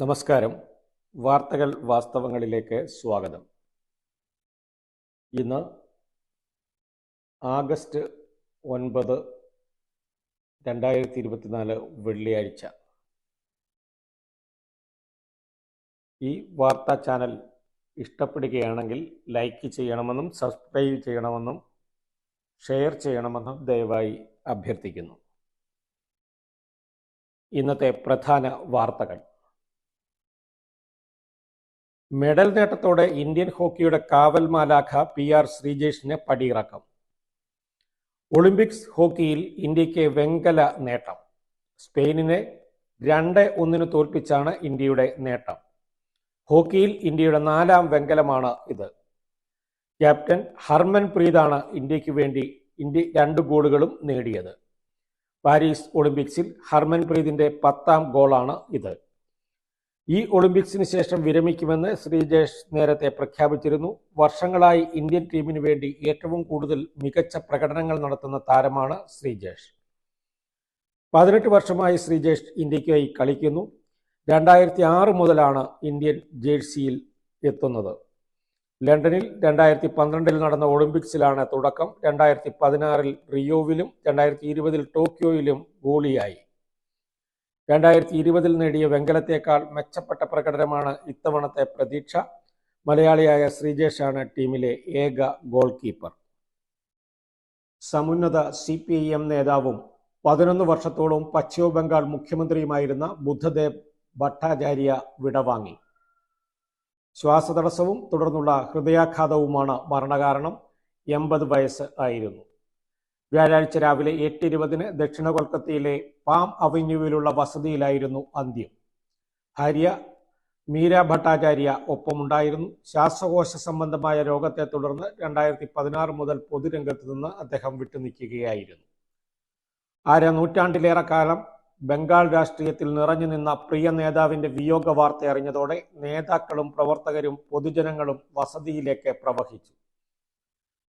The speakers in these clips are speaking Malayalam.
നമസ്കാരം. വാർത്തകൾ വാസ്തവങ്ങളിലേക്ക് സ്വാഗതം. ഇന്ന് ആഗസ്റ്റ് ഒൻപത് രണ്ടായിരത്തി ഇരുപത്തിനാല് വെള്ളിയാഴ്ച. ഈ വാർത്താ ചാനൽ ഇഷ്ടപ്പെടുകയാണെങ്കിൽ ലൈക്ക് ചെയ്യണമെന്നും സബ്സ്ക്രൈബ് ചെയ്യണമെന്നും ഷെയർ ചെയ്യണമെന്നും ദയവായി അഭ്യർത്ഥിക്കുന്നു. ഇന്നത്തെ പ്രധാന വാർത്തകൾ. മെഡൽ നേട്ടത്തോടെ ഇന്ത്യൻ ഹോക്കിയുടെ കാവൽ മാലാഖ പി ആർ ശ്രീജേഷിന് പടിയിറക്കം. ഒളിമ്പിക്സ് ഹോക്കിയിൽ ഇന്ത്യയ്ക്ക് വെങ്കല നേട്ടം. സ്പെയിനിനെ രണ്ട് ഒന്നിന് തോൽപ്പിച്ചാണ് ഇന്ത്യയുടെ നേട്ടം. ഹോക്കിയിൽ ഇന്ത്യയുടെ നാലാം വെങ്കലമാണ് ഇത്. ക്യാപ്റ്റൻ ഹർമൻ പ്രീതാണ് ഇന്ത്യയ്ക്ക് വേണ്ടി ഇന്ത്യ രണ്ട് ഗോളുകളും നേടിയത്. പാരീസ് ഒളിമ്പിക്സിൽ ഹർമൻ പ്രീതിന്റെ പത്താം ഗോളാണ് ഇത്. ഈ ഒളിമ്പിക്സിന് ശേഷം വിരമിക്കുമെന്ന് ശ്രീജേഷ് നേരത്തെ പ്രഖ്യാപിച്ചിരുന്നു. വർഷങ്ങളായി ഇന്ത്യൻ ടീമിന് വേണ്ടി ഏറ്റവും കൂടുതൽ മികച്ച പ്രകടനങ്ങൾ നടത്തുന്ന താരമാണ് ശ്രീജേഷ് പതിനെട്ട് വർഷമായി ശ്രീജേഷ് ഇന്ത്യയ്ക്കായി കളിക്കുന്നു. രണ്ടായിരത്തി ആറ് മുതലാണ് ഇന്ത്യൻ ജേഴ്സിയിൽ എത്തുന്നത്. ലണ്ടനിൽ രണ്ടായിരത്തി പന്ത്രണ്ടിൽ നടന്ന ഒളിമ്പിക്സിലാണ് തുടക്കം. രണ്ടായിരത്തി പതിനാറിൽ റിയോവിലും രണ്ടായിരത്തി ഇരുപതിൽ ടോക്കിയോയിലും ഗോളിയായി. രണ്ടായിരത്തി ഇരുപതിൽ നേടിയ വെങ്കലത്തേക്കാൾ മെച്ചപ്പെട്ട പ്രകടനമാണ് ഇത്തവണത്തെ പ്രതീക്ഷ. മലയാളിയായ ശ്രീജേഷാണ് ടീമിലെ ഏക ഗോൾ കീപ്പർ സമുന്നത സി പി ഐ എം നേതാവും പതിനൊന്ന് വർഷത്തോളം പശ്ചിമ ബംഗാൾ മുഖ്യമന്ത്രിയുമായിരുന്ന ബുദ്ധദേവ് ഭട്ടാചാര്യ വിടവാങ്ങി. ശ്വാസതടസ്സവും തുടർന്നുള്ള ഹൃദയാഘാതവുമാണ് മരണകാരണം. എൺപത് വയസ്സ് ആയിരുന്നു. വ്യാഴാഴ്ച രാവിലെ എട്ട് ഇരുപതിന് ദക്ഷിണ കൊൽക്കത്തയിലെ പാം അവന്യൂവിലുള്ള വസതിയിലായിരുന്നു അന്ത്യം. ഭാര്യ മീര ഭട്ടാചാര്യ ഒപ്പമുണ്ടായിരുന്നു. ശ്വാസകോശ സംബന്ധമായ രോഗത്തെ തുടർന്ന് രണ്ടായിരത്തി പതിനാറ് മുതൽ പൊതുരംഗത്ത് നിന്ന് അദ്ദേഹം വിട്ടുനിൽക്കുകയായിരുന്നു. അര നൂറ്റാണ്ടിലേറെ കാലം ബംഗാൾ രാഷ്ട്രീയത്തിൽ നിറഞ്ഞു നിന്ന പ്രിയ നേതാവിന്റെ വിയോഗ വാർത്ത അറിഞ്ഞതോടെ നേതാക്കളും പ്രവർത്തകരും പൊതുജനങ്ങളും വസതിയിലേക്ക് പ്രവഹിച്ചു.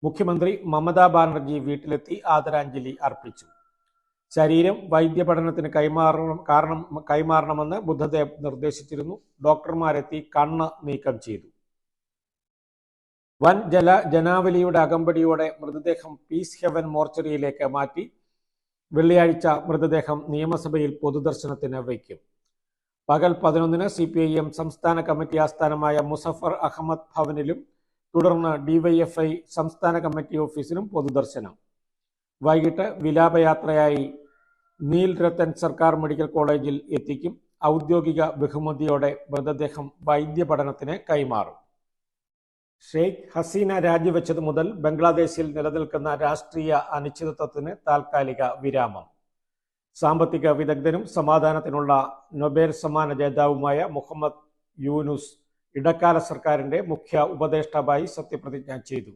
മുഖ്യമന്ത്രി മമതാ ബാനർജി വീട്ടിലെത്തി ആദരാഞ്ജലി അർപ്പിച്ചു. ശരീരം വൈദ്യപഠനത്തിന് കൈമാറണം കാരണം കൈമാറണമെന്ന് ബുദ്ധദേവ് നിർദ്ദേശിച്ചിരുന്നു. ഡോക്ടർമാരെത്തി കണ്ണ് നീക്കം ചെയ്തു. വൻ ജല ജനാവലിയുടെ അകമ്പടിയോടെ മൃതദേഹം പീസ് ഹെവൻ മോർച്ചറിയിലേക്ക് മാറ്റി വെള്ളിയാഴ്ച മൃതദേഹം നിയമസഭയിൽ പൊതുദർശനത്തിന് വയ്ക്കും. പകൽ പതിനൊന്നിന് സി സംസ്ഥാന കമ്മിറ്റി ആസ്ഥാനമായ മുസഫർ അഹമ്മദ് ഭവനിലും തുടർന്ന് ഡിവൈഎഫ്ഐ സംസ്ഥാന കമ്മിറ്റി ഓഫീസിലും പൊതുദർശനം. വൈകിട്ട് വിലാപയാത്രയായി നീൽ രത്തൻ സർക്കാർ മെഡിക്കൽ കോളേജിൽ എത്തിക്കും. ഔദ്യോഗിക ബഹുമതിയോടെ മൃതദേഹം വൈദ്യപഠനത്തിന് കൈമാറും. ഷെയ്ഖ് ഹസീന രാജിവെച്ചത് മുതൽ ബംഗ്ലാദേശിൽ നിലനിൽക്കുന്ന രാഷ്ട്രീയ അനിശ്ചിതത്വത്തിന് താൽക്കാലിക വിരാമം. സാമ്പത്തിക വിദഗ്ധനും സമാധാനത്തിനുള്ള നൊബേൽ സമ്മാന ജേതാവുമായ മുഹമ്മദ് യൂനുസ് ഇടക്കാല സർക്കാരിന്റെ മുഖ്യ ഉപദേഷ്ടാവായി സത്യപ്രതിജ്ഞ ചെയ്തു.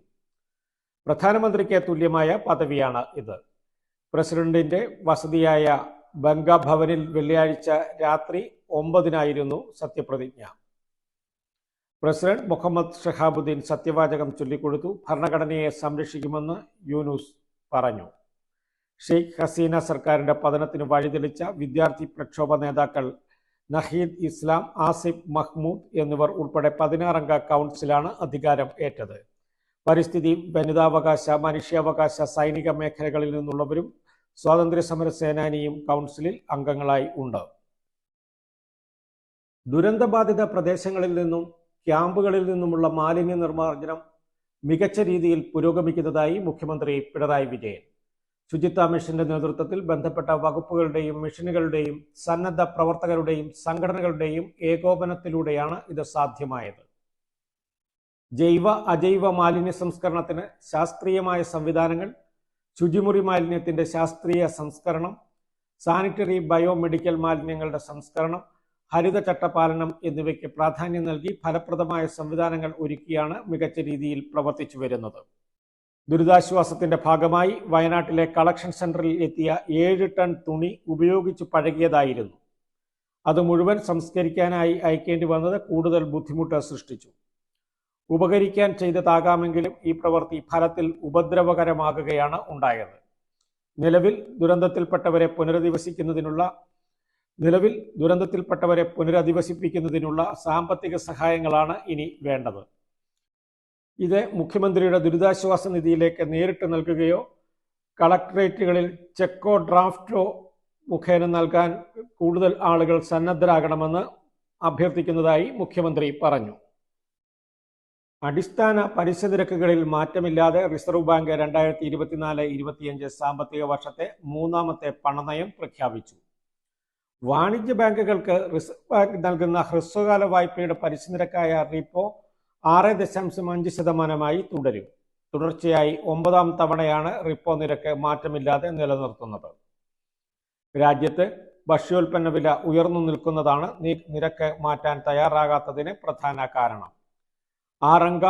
പ്രധാനമന്ത്രിക്ക് തുല്യമായ പദവിയാണ് ഇത്. പ്രസിഡന്റിന്റെ വസതിയായ ബംഗഭവനിൽ വെള്ളിയാഴ്ച രാത്രി ഒമ്പതിനായിരുന്നു സത്യപ്രതിജ്ഞ. പ്രസിഡന്റ് മുഹമ്മദ് ഷഹാബുദ്ദീൻ സത്യവാചകം ചൊല്ലിക്കൊടുത്തു. ഭരണഘടനയെ സംരക്ഷിക്കുമെന്ന് യൂനുസ് പറഞ്ഞു. ഷെയ്ഖ് ഹസീന സർക്കാരിന്റെ പതനത്തിന് വഴിതെളിച്ച വിദ്യാർത്ഥി പ്രക്ഷോഭ നേതാക്കൾ നഹീദ് ഇസ്ലാം ആസിഫ് മഹ്മൂദ് എന്നിവർ ഉൾപ്പെടെ പതിനാറംഗ കൗൺസിലാണ് അധികാരം ഏറ്റത്. പരിസ്ഥിതി വനിതാവകാശ മനുഷ്യാവകാശ സൈനിക മേഖലകളിൽ നിന്നുള്ളവരും സ്വാതന്ത്ര്യ സമര സേനാനിയും കൗൺസിലിൽ അംഗങ്ങളായി ഉണ്ട്. ദുരന്തബാധിത പ്രദേശങ്ങളിൽ നിന്നും ക്യാമ്പുകളിൽ നിന്നുമുള്ള മാലിന്യ നിർമ്മാർജനം മികച്ച രീതിയിൽ പുരോഗമിക്കുന്നതായി മുഖ്യമന്ത്രി പിണറായി വിജയൻ. ശുചിത്വ മിഷന്റെ നേതൃത്വത്തിൽ ബന്ധപ്പെട്ട വകുപ്പുകളുടെയും മിഷനുകളുടെയും സന്നദ്ധ പ്രവർത്തകരുടെയും സംഘടനകളുടെയും ഏകോപനത്തിലൂടെയാണ് ഇത് സാധ്യമായത്. ജൈവ അജൈവ മാലിന്യ സംസ്കരണത്തിന് ശാസ്ത്രീയമായ സംവിധാനങ്ങൾ ശുചിമുറി മാലിന്യത്തിന്റെ ശാസ്ത്രീയ സംസ്കരണം സാനിറ്ററി ബയോമെഡിക്കൽ മാലിന്യങ്ങളുടെ സംസ്കരണം ഹരിത ചട്ടപാലനം എന്നിവയ്ക്ക് പ്രാധാന്യം നൽകി ഫലപ്രദമായ സംവിധാനങ്ങൾ ഒരുക്കിയാണ് മികച്ച രീതിയിൽ പ്രവർത്തിച്ചു വരുന്നത്. ദുരിതാശ്വാസത്തിന്റെ ഭാഗമായി വയനാട്ടിലെ കളക്ഷൻ സെന്ററിൽ എത്തിയ ഏഴ് ടൺ തുണി ഉപയോഗിച്ച് പഴകിയതായിരുന്നു. അത് മുഴുവൻ സംസ്കരിക്കാനായി അയക്കേണ്ടി വന്നത് കൂടുതൽ ബുദ്ധിമുട്ട് സൃഷ്ടിച്ചു. ഉപകരിക്കാൻ ചെയ്തതാകാമെങ്കിലും ഈ പ്രവൃത്തി ഫലത്തിൽ ഉപദ്രവകരമാകുകയാണ് ഉണ്ടായത്. നിലവിൽ ദുരന്തത്തിൽപ്പെട്ടവരെ പുനരധിവസിക്കുന്നതിനുള്ള നിലവിൽ ദുരന്തത്തിൽപ്പെട്ടവരെ പുനരധിവസിപ്പിക്കുന്നതിനുള്ള സാമ്പത്തിക സഹായങ്ങളാണ് ഇനി വേണ്ടത്. ഇത് മുഖ്യമന്ത്രിയുടെ ദുരിതാശ്വാസ നിധിയിലേക്ക് നേരിട്ട് നൽകുകയോ കളക്ട്രേറ്റുകളിൽ ചെക്കോ ഡ്രാഫ്റ്റോ മുഖേന നൽകാൻ കൂടുതൽ ആളുകൾ സന്നദ്ധരാകണമെന്ന് അഭ്യർത്ഥിക്കുന്നതായി മുഖ്യമന്ത്രി പറഞ്ഞു. അടിസ്ഥാന പലിശ നിരക്കുകളിൽ മാറ്റമില്ലാതെ റിസർവ് ബാങ്ക് രണ്ടായിരത്തി ഇരുപത്തിനാല് ഇരുപത്തിയഞ്ച് സാമ്പത്തിക വർഷത്തെ മൂന്നാമത്തെ പണനയം പ്രഖ്യാപിച്ചു. വാണിജ്യ ബാങ്കുകൾക്ക് റിസർവ് ബാങ്ക് നൽകുന്ന ഹ്രസ്വകാല വായ്പയുടെ പലിശ നിരക്കായ റിപ്പോ ആറ് ദശാംശം അഞ്ച് ശതമാനമായി തുടരും. തുടർച്ചയായി ഒമ്പതാം തവണയാണ് റിപ്പോ നിരക്ക് മാറ്റമില്ലാതെ നിലനിർത്തുന്നത്. രാജ്യത്ത് ഭക്ഷ്യോൽപ്പന്ന വില ഉയർന്നു നിൽക്കുന്നതാണ് നിരക്ക് മാറ്റാൻ തയ്യാറാകാത്തതിന് പ്രധാന കാരണം. ആറംഗ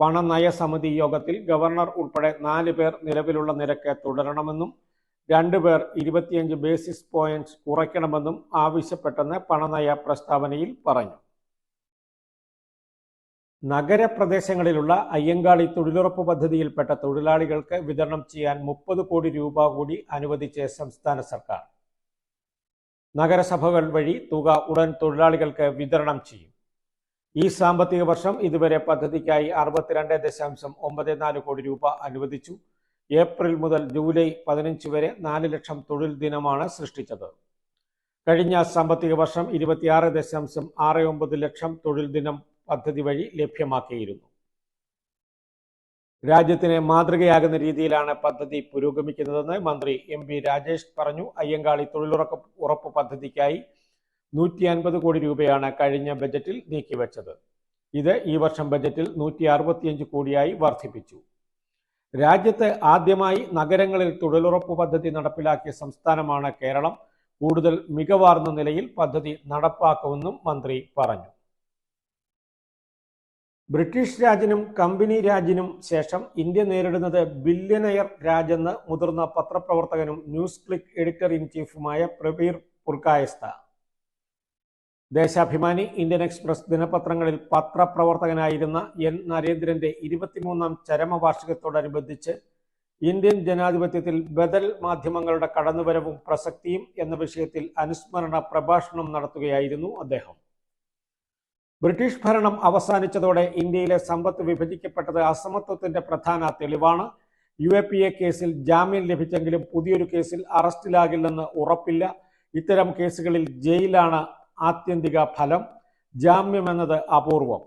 പണനയ സമിതി യോഗത്തിൽ ഗവർണർ ഉൾപ്പെടെ നാല് പേർ നിലവിലുള്ള നിരക്ക് തുടരണമെന്നും രണ്ടുപേർ ഇരുപത്തിയഞ്ച് ബേസിസ് പോയിന്റ്സ് കുറയ്ക്കണമെന്നും ആവശ്യപ്പെട്ടെന്ന് പണനയ പ്രസ്താവനയിൽ പറഞ്ഞു. നഗരപ്രദേശങ്ങളിലുള്ള അയ്യങ്കാളി തൊഴിലുറപ്പ് പദ്ധതിയിൽപ്പെട്ട തൊഴിലാളികൾക്ക് വിതരണം ചെയ്യാൻ മുപ്പത് കോടി രൂപ കൂടി അനുവദിച്ച് സംസ്ഥാന സർക്കാർ. നഗരസഭകൾ വഴി തുക ഉടൻ തൊഴിലാളികൾക്ക് വിതരണം ചെയ്യും. ഈ സാമ്പത്തിക വർഷം ഇതുവരെ പദ്ധതിക്കായി അറുപത്തിരണ്ട് ദശാംശം ഒമ്പത് നാല് കോടി രൂപ അനുവദിച്ചു. ഏപ്രിൽ മുതൽ ജൂലൈ പതിനഞ്ച് വരെ നാല് ലക്ഷം തൊഴിൽ ദിനമാണ് സൃഷ്ടിച്ചത്. കഴിഞ്ഞ സാമ്പത്തിക വർഷം ഇരുപത്തിയാറ് ദശാംശം ആറ് ഒമ്പത് ലക്ഷം തൊഴിൽ ദിനം പദ്ധതി വഴി ലഭ്യമാക്കിയിരുന്നു. രാജ്യത്തിന് മാതൃകയാകുന്ന രീതിയിലാണ് പദ്ധതി പുരോഗമിക്കുന്നതെന്ന് മന്ത്രി എം പി രാജേഷ് പറഞ്ഞു. അയ്യങ്കാളി തൊഴിലുറപ്പ് ഉറപ്പ് പദ്ധതിക്കായി നൂറ്റി അൻപത് കോടി രൂപയാണ് കഴിഞ്ഞ ബജറ്റിൽ നീക്കിവെച്ചത്. ഇത് ഈ വർഷം ബജറ്റിൽ നൂറ്റി അറുപത്തിയഞ്ച് കോടിയായി വർദ്ധിപ്പിച്ചു. രാജ്യത്ത് ആദ്യമായി നഗരങ്ങളിൽ തൊഴിലുറപ്പ് പദ്ധതി നടപ്പിലാക്കിയ സംസ്ഥാനമാണ് കേരളം. കൂടുതൽ മികവാർന്ന നിലയിൽ പദ്ധതി നടപ്പാക്കുമെന്നും മന്ത്രി പറഞ്ഞു. ബ്രിട്ടീഷ് രാജിനും കമ്പനി രാജിനും ശേഷം ഇന്ത്യ നേരിടുന്നത് ബില്യനയർ രാജെന്ന് മുതിർന്ന പത്രപ്രവർത്തകനും ന്യൂസ് ക്ലിക്ക് എഡിറ്റർ ഇൻ ചീഫുമായ പ്രവീർ പുർക്കായസ്ത. ദേശാഭിമാനി ഇന്ത്യൻ എക്സ്പ്രസ് ദിനപത്രങ്ങളിൽ പത്രപ്രവർത്തകനായിരുന്ന എൻ നരേന്ദ്രന്റെ ഇരുപത്തിമൂന്നാം ചരമവാർഷികത്തോടനുബന്ധിച്ച് ഇന്ത്യൻ ജനാധിപത്യത്തിൽ ബദൽ മാധ്യമങ്ങളുടെ കടന്നുവരവും പ്രസക്തിയും എന്ന വിഷയത്തിൽ അനുസ്മരണ പ്രഭാഷണം നടത്തുകയായിരുന്നു അദ്ദേഹം. ബ്രിട്ടീഷ് ഭരണം അവസാനിച്ചതോടെ ഇന്ത്യയിലെ സമ്പത്ത് വിഭജിക്കപ്പെട്ടത് അസമത്വത്തിന്റെ പ്രധാന തെളിവാണ്. യു എ പി എ കേസിൽ ജാമ്യം ലഭിച്ചെങ്കിലും പുതിയൊരു കേസിൽ അറസ്റ്റിലാകില്ലെന്ന് ഉറപ്പില്ല. ഇത്തരം കേസുകളിൽ ജയിലാണ് ആത്യന്തിക ഫലം. ജാമ്യം എന്നത് അപൂർവം.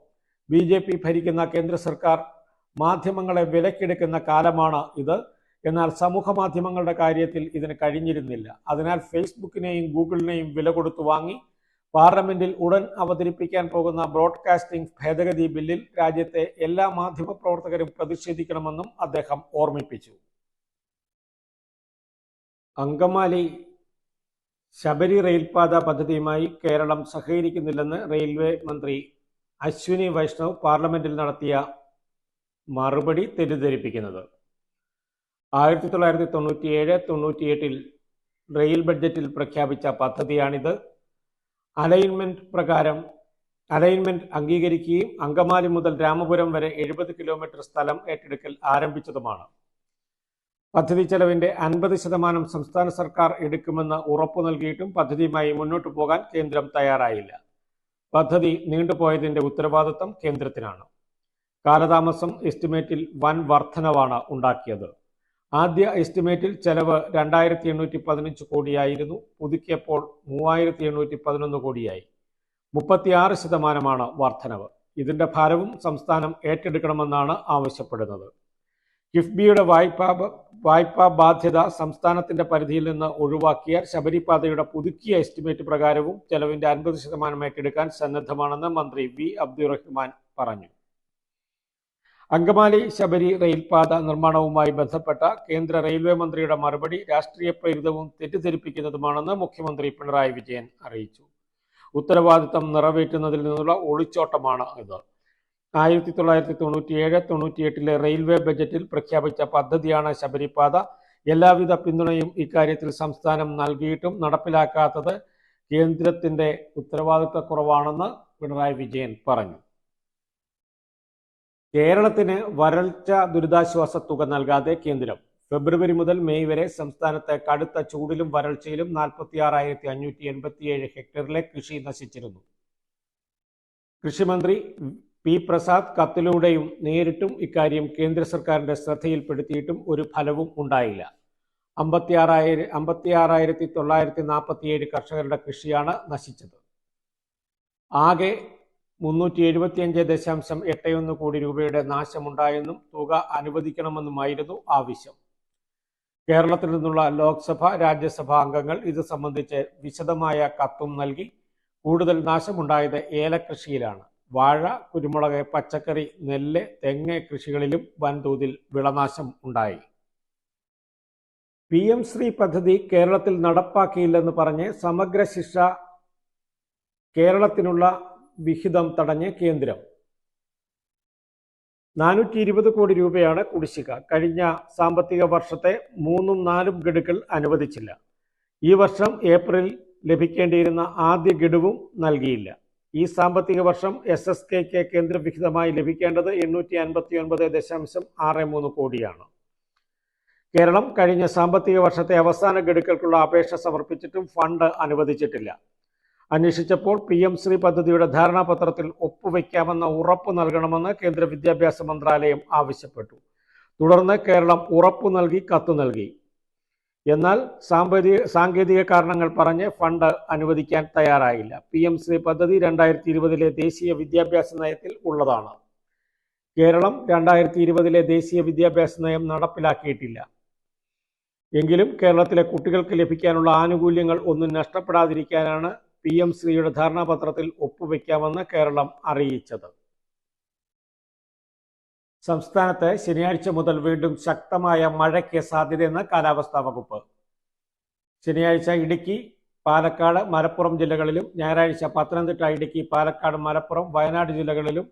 ബി ജെ പി ഭരിക്കുന്ന കേന്ദ്ര സർക്കാർ മാധ്യമങ്ങളെ വിലക്കെടുക്കുന്ന കാലമാണ് ഇത്. എന്നാൽ സമൂഹ മാധ്യമങ്ങളുടെ കാര്യത്തിൽ ഇതിന് കഴിഞ്ഞിരുന്നില്ല. അതിനാൽ ഫേസ്ബുക്കിനെയും ഗൂഗിളിനെയും വില കൊടുത്തു വാങ്ങി പാർലമെന്റിൽ ഉടൻ അവതരിപ്പിക്കാൻ പോകുന്ന ബ്രോഡ്കാസ്റ്റിംഗ് ഭേദഗതി ബില്ലിൽ രാജ്യത്തെ എല്ലാ മാധ്യമ പ്രവർത്തകരും പ്രതിഷേധിക്കണമെന്നും അദ്ദേഹം ഓർമ്മിപ്പിച്ചു. അങ്കമാലി ശബരി റെയിൽപാത പദ്ധതിയുമായി കേരളം സഹകരിക്കുന്നില്ലെന്ന് റെയിൽവേ മന്ത്രി അശ്വിനി വൈഷ്ണവ് പാർലമെന്റിൽ നടത്തിയ മറുപടി തെറ്റിദ്ധരിപ്പിക്കുന്നത്. ആയിരത്തി തൊള്ളായിരത്തി തൊണ്ണൂറ്റിയേഴ് തൊണ്ണൂറ്റിയെട്ടിൽ റെയിൽ ബഡ്ജറ്റിൽ പ്രഖ്യാപിച്ച പദ്ധതിയാണിത്. അലൈൻമെന്റ് പ്രകാരം അലൈൻമെന്റ് അംഗീകരിക്കുകയും അങ്കമാലി മുതൽ രാമപുരം വരെ എഴുപത് കിലോമീറ്റർ സ്ഥലം ഏറ്റെടുക്കൽ ആരംഭിച്ചതുമാണ്. പദ്ധതി ചെലവിന്റെ അൻപത് ശതമാനം സംസ്ഥാന സർക്കാർ എടുക്കുമെന്ന് ഉറപ്പു നൽകിയിട്ടും പദ്ധതിയുമായി മുന്നോട്ടു പോകാൻ കേന്ദ്രം തയ്യാറായില്ല. പദ്ധതി നീണ്ടുപോയതിന്റെ ഉത്തരവാദിത്തം കേന്ദ്രത്തിനാണ്. കാലതാമസം എസ്റ്റിമേറ്റിൽ വൻ വർധനവാണ് ഉണ്ടാക്കിയത്. ആദ്യ എസ്റ്റിമേറ്റിൽ ചെലവ് രണ്ടായിരത്തി എണ്ണൂറ്റി പതിനഞ്ച് കോടിയായിരുന്നു. പുതുക്കിയപ്പോൾ മൂവായിരത്തി എണ്ണൂറ്റി പതിനൊന്ന് കോടിയായി. മുപ്പത്തിയാറ് ശതമാനമാണ് വർധനവ്. ഇതിന്റെ ഭാരവും സംസ്ഥാനം ഏറ്റെടുക്കണമെന്നാണ് ആവശ്യപ്പെടുന്നത്. കിഫ്ബിയുടെ വായ്പാ വായ്പാ ബാധ്യത സംസ്ഥാനത്തിന്റെ പരിധിയിൽ നിന്ന് ഒഴിവാക്കിയാൽ ശബരിപാതയുടെ പുതുക്കിയ എസ്റ്റിമേറ്റ് പ്രകാരവും ചെലവിന്റെ അൻപത് ശതമാനം ഏറ്റെടുക്കാൻ സന്നദ്ധമാണെന്ന് മന്ത്രി വി അബ്ദുറഹ്മാൻ പറഞ്ഞു. അങ്കമാലി ശബരി റെയിൽപാത നിർമ്മാണവുമായി ബന്ധപ്പെട്ട കേന്ദ്ര റെയിൽവേ മന്ത്രിയുടെ മറുപടി രാഷ്ട്രീയ പ്രേരിതവും തെറ്റിദ്ധരിപ്പിക്കുന്നതുമാണെന്ന് മുഖ്യമന്ത്രി പിണറായി വിജയൻ അറിയിച്ചു. ഉത്തരവാദിത്തം നിറവേറ്റുന്നതിൽ നിന്നുള്ള ഒളിച്ചോട്ടമാണ് ഇത്. ആയിരത്തി തൊള്ളായിരത്തി തൊണ്ണൂറ്റിയേഴ് തൊണ്ണൂറ്റിയെട്ടിലെ റെയിൽവേ ബജറ്റിൽ പ്രഖ്യാപിച്ച പദ്ധതിയാണ് ശബരിപാത. എല്ലാവിധ പിന്തുണയും ഇക്കാര്യത്തിൽ സംസ്ഥാനം നൽകിയിട്ടും നടപ്പിലാക്കാത്തത് കേന്ദ്രത്തിന്റെ ഉത്തരവാദിത്തക്കുറവാണെന്ന് പിണറായി വിജയൻ പറഞ്ഞു. കേരളത്തിന് വരൾച്ച ദുരിതാശ്വാസ തുക നൽകാതെ കേന്ദ്രം. ഫെബ്രുവരി മുതൽ മെയ് വരെ സംസ്ഥാനത്ത് കടുത്ത ചൂടിലും വരൾച്ചയിലും നാൽപ്പത്തിയാറായിരത്തി അഞ്ഞൂറ്റി എൺപത്തിയേഴ് ഹെക്ടറിലെ കൃഷി നശിച്ചിരുന്നു. കൃഷിമന്ത്രി പി പ്രസാദ് കത്തിലൂടെയും നേരിട്ടും ഇക്കാര്യം കേന്ദ്ര സർക്കാരിന്റെ ശ്രദ്ധയിൽപ്പെടുത്തിയിട്ടും ഒരു ഫലവും ഉണ്ടായില്ല. അമ്പത്തിയാറായിരം അമ്പത്തിയാറായിരത്തി തൊള്ളായിരത്തി നാൽപ്പത്തിയേഴ് കർഷകരുടെ കൃഷിയാണ് നശിച്ചത്. ആകെ മുന്നൂറ്റി എഴുപത്തിയഞ്ച് ദശാംശം എട്ട് ഒന്ന് കോടി രൂപയുടെ നാശമുണ്ടായെന്നും തുക അനുവദിക്കണമെന്നുമായിരുന്നു ആവശ്യം. കേരളത്തിൽ നിന്നുള്ള ലോക്സഭ രാജ്യസഭാ അംഗങ്ങൾ ഇത് സംബന്ധിച്ച് വിശദമായ കത്തും നൽകി കൂടുതൽ നാശമുണ്ടായത് ഏലകൃഷിയിലാണ് വാഴ കുരുമുളക് പച്ചക്കറി നെല്ല് തെങ്ങ് കൃഷികളിലും വൻതോതിൽ വിളനാശം ഉണ്ടായി. പി എം ശ്രീ പദ്ധതി കേരളത്തിൽ നടപ്പാക്കിയില്ലെന്ന് പറഞ്ഞ് സമഗ്ര ശിക്ഷ കേരളത്തിനുള്ള വിഹിതം തടഞ്ഞ് കേന്ദ്രം. നാനൂറ്റി ഇരുപത് കോടി രൂപയാണ് കുടിശ്ശിക. കഴിഞ്ഞ സാമ്പത്തിക വർഷത്തെ മൂന്നും നാലും ഗഡുക്കൾ അനുവദിച്ചില്ല. ഈ വർഷം ഏപ്രിൽ ലഭിക്കേണ്ടിയിരുന്ന ആദ്യ ഗഡുവും നൽകിയില്ല. ഈ സാമ്പത്തിക വർഷം എസ് എസ് കെക്ക് കേന്ദ്രവിഹിതമായി ലഭിക്കേണ്ടത് എണ്ണൂറ്റി അൻപത്തി ഒൻപത് ദശാംശം ആറ് മൂന്ന് കോടിയാണ്. കേരളം കഴിഞ്ഞ സാമ്പത്തിക വർഷത്തെ അവസാന ഗഡുക്കൾക്കുള്ള അപേക്ഷ സമർപ്പിച്ചിട്ടും ഫണ്ട് അനുവദിച്ചിട്ടില്ല. അന്വേഷിച്ചപ്പോൾ പി എം ശ്രീ പദ്ധതിയുടെ ധാരണാപത്രത്തിൽ ഒപ്പുവെക്കാമെന്ന ഉറപ്പ് നൽകണമെന്ന് കേന്ദ്ര വിദ്യാഭ്യാസ മന്ത്രാലയം ആവശ്യപ്പെട്ടു. തുടർന്ന് കേരളം ഉറപ്പു നൽകി കത്ത് നൽകി. എന്നാൽ സാമ്പത്തിക സാങ്കേതിക കാരണങ്ങൾ പറഞ്ഞ് ഫണ്ട് അനുവദിക്കാൻ തയ്യാറായില്ല. പി എം ശ്രീ പദ്ധതി രണ്ടായിരത്തി ഇരുപതിലെ ദേശീയ വിദ്യാഭ്യാസ നയത്തിൽ ഉള്ളതാണ്. കേരളം രണ്ടായിരത്തി ഇരുപതിലെ ദേശീയ വിദ്യാഭ്യാസ നയം നടപ്പിലാക്കിയിട്ടില്ല. എങ്കിലും കേരളത്തിലെ കുട്ടികൾക്ക് ലഭിക്കാനുള്ള ആനുകൂല്യങ്ങൾ ഒന്നും നഷ്ടപ്പെടാതിരിക്കാനാണ് പി എം ശ്രീയുടെ ധാരണാപത്രത്തിൽ ഒപ്പുവെക്കാമെന്ന് കേരളം അറിയിച്ചത്. സംസ്ഥാനത്ത് ശനിയാഴ്ച മുതൽ വീണ്ടും ശക്തമായ മഴയ്ക്ക് സാധ്യതയെന്ന് കാലാവസ്ഥാ വകുപ്പ്. ശനിയാഴ്ച ഇടുക്കി പാലക്കാട് മലപ്പുറം ജില്ലകളിലും ഞായറാഴ്ച പത്തനംതിട്ട ഇടുക്കി പാലക്കാട് മലപ്പുറം വയനാട് ജില്ലകളിലും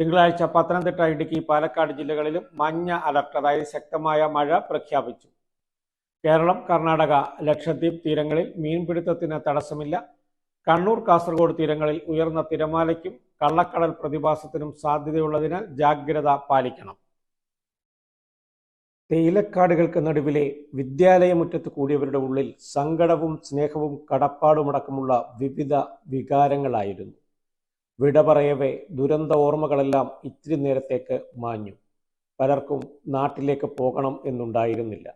തിങ്കളാഴ്ച പത്തനംതിട്ട ഇടുക്കി പാലക്കാട് ജില്ലകളിലും മഞ്ഞ അലർട്ട് അതായത് ശക്തമായ മഴ പ്രഖ്യാപിച്ചു. കേരളം കർണാടക ലക്ഷദ്വീപ് തീരങ്ങളിൽ മീൻപിടുത്തത്തിന് തടസ്സമില്ല. കണ്ണൂർ കാസർഗോഡ് തീരങ്ങളിൽ ഉയർന്ന തിരമാലയ്ക്കും കള്ളക്കടൽ പ്രതിഭാസത്തിനും സാധ്യതയുള്ളതിനാൽ ജാഗ്രത പാലിക്കണം. തേയിലക്കാടുകൾക്ക് നടുവിലെ വിദ്യാലയമുറ്റത്ത് കൂടിയവരുടെ ഉള്ളിൽ സങ്കടവും സ്നേഹവും കടപ്പാടുമടക്കമുള്ള വിവിധ വികാരങ്ങളായിരുന്നു. വിട പറയവേ ദുരന്ത ഓർമ്മകളെല്ലാം ഇത്തിരി നേരത്തേക്ക് മാഞ്ഞു. പലർക്കും നാട്ടിലേക്ക് പോകണം എന്നുണ്ടായിരുന്നില്ല.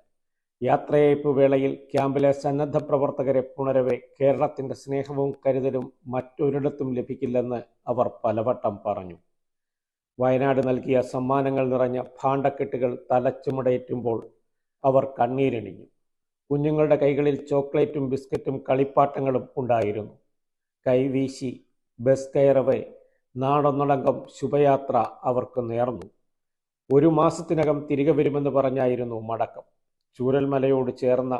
യാത്രയയപ്പ് വേളയിൽ ക്യാമ്പിലെ സന്നദ്ധ പ്രവർത്തകരെ പുണരവെ കേരളത്തിന്റെ സ്നേഹവും കരുതലും മറ്റൊരിടത്തും ലഭിക്കില്ലെന്ന് അവർ പലവട്ടം പറഞ്ഞു. വയനാട് നൽകിയ സമ്മാനങ്ങൾ നിറഞ്ഞ ഭാണ്ഡക്കെട്ടുകൾ തലച്ചുമടയേറ്റുമ്പോൾ അവർ കണ്ണീരണിഞ്ഞു. കുഞ്ഞുങ്ങളുടെ കൈകളിൽ ചോക്ലേറ്റും ബിസ്ക്കറ്റും കളിപ്പാട്ടങ്ങളും ഉണ്ടായിരുന്നു. കൈവീശി ബസ് കയറവേ നാടൊന്നടങ്കം ശുഭയാത്ര അവർക്ക് നേർന്നു. ഒരു മാസത്തിനകം തിരികെ വരുമെന്ന് പറഞ്ഞായിരുന്നു മടക്കം. ചൂരൽമലയോട് ചേർന്ന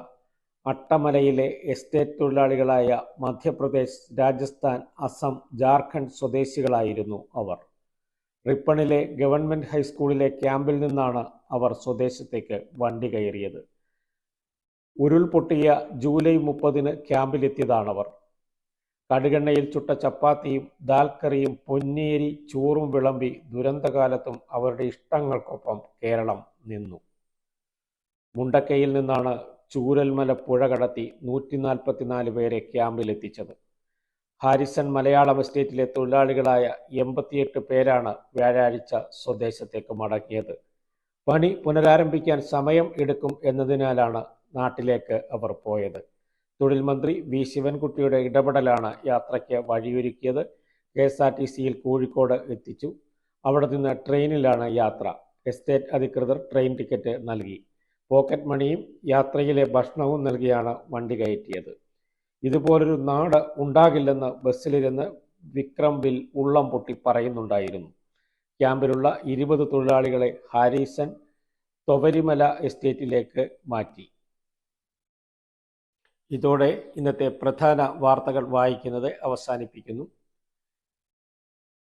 അട്ടമലയിലെ എസ്റ്റേറ്റ് തൊഴിലാളികളായ മധ്യപ്രദേശ് രാജസ്ഥാൻ അസം ജാർഖണ്ഡ് സ്വദേശികളായിരുന്നു അവർ. റിപ്പണിലെ ഗവൺമെന്റ് ഹൈസ്കൂളിലെ ക്യാമ്പിൽ നിന്നാണ് അവർ സ്വദേശത്തേക്ക് വണ്ടി കയറിയത്. ഉരുൾപൊട്ടിയ ജൂലൈ മുപ്പതിന് ക്യാമ്പിലെത്തിയതാണവർ. കടുകെണ്ണയിൽ ചുട്ട ചപ്പാത്തിയും ദാൽക്കറിയും പൊന്നേരി ചോറും വിളമ്പി ദുരന്തകാലത്തും അവരുടെ ഇഷ്ടങ്ങൾക്കൊപ്പം കേരളം നിന്നു. മുണ്ടക്കയിൽ നിന്നാണ് ചൂരൽമല പുഴ കടത്തി നൂറ്റി നാൽപ്പത്തിനാല് പേരെ ക്യാമ്പിലെത്തിച്ചത്. ഹാരിസൺ മലയാളം എസ്റ്റേറ്റിലെ തൊഴിലാളികളായ എൺപത്തിയെട്ട് പേരാണ് വ്യാഴാഴ്ച സ്വദേശത്തേക്ക് മടങ്ങിയത്. പണി പുനരാരംഭിക്കാൻ സമയം എടുക്കും എന്നതിനാലാണ് നാട്ടിലേക്ക് അവർ പോയത്. തൊഴിൽ മന്ത്രി വി. ശിവൻകുട്ടിയുടെ ഇടപെടലാണ് യാത്രയ്ക്ക് വഴിയൊരുക്കിയത്. കെ എസ് ആർ ടി സിയിൽ കോഴിക്കോട് എത്തിച്ചു. അവിടെ നിന്ന് ട്രെയിനിലാണ് യാത്ര. എസ്റ്റേറ്റ് അധികൃതർ ട്രെയിൻ ടിക്കറ്റ് നൽകി. പോക്കറ്റ് മണിയും യാത്രയിലെ ഭക്ഷണവും നൽകിയാണ് വണ്ടി കയറ്റിയത്. ഇതുപോലൊരു നാട് ഉണ്ടാകില്ലെന്ന് ബസ്സിലിരുന്ന് വിക്രം ബിൽ ഉള്ളം പൊട്ടി പറയുന്നുണ്ടായിരുന്നു. ക്യാമ്പിലുള്ള ഇരുപത് തൊഴിലാളികളെ ഹാരിസൺ തൊവരിമല എസ്റ്റേറ്റിലേക്ക് മാറ്റി. ഇതോടെ ഇന്നത്തെ പ്രധാന വാർത്തകൾ വായിക്കുന്നത് അവസാനിപ്പിക്കുന്നു.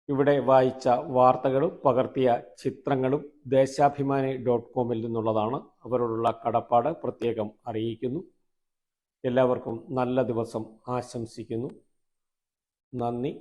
ഇവിടെ വായിച്ച വാർത്തകളും പകർത്തിയ ചിത്രങ്ങളും ദേശാഭിമാനി ഡോട്ട് കോമിൽ നിന്നുള്ളതാണ്. അവരോടുള്ള കടപ്പാട് പ്രത്യേകം അറിയിക്കുന്നു. എല്ലാവർക്കും നല്ല ദിവസം ആശംസിക്കുന്നു. നന്ദി.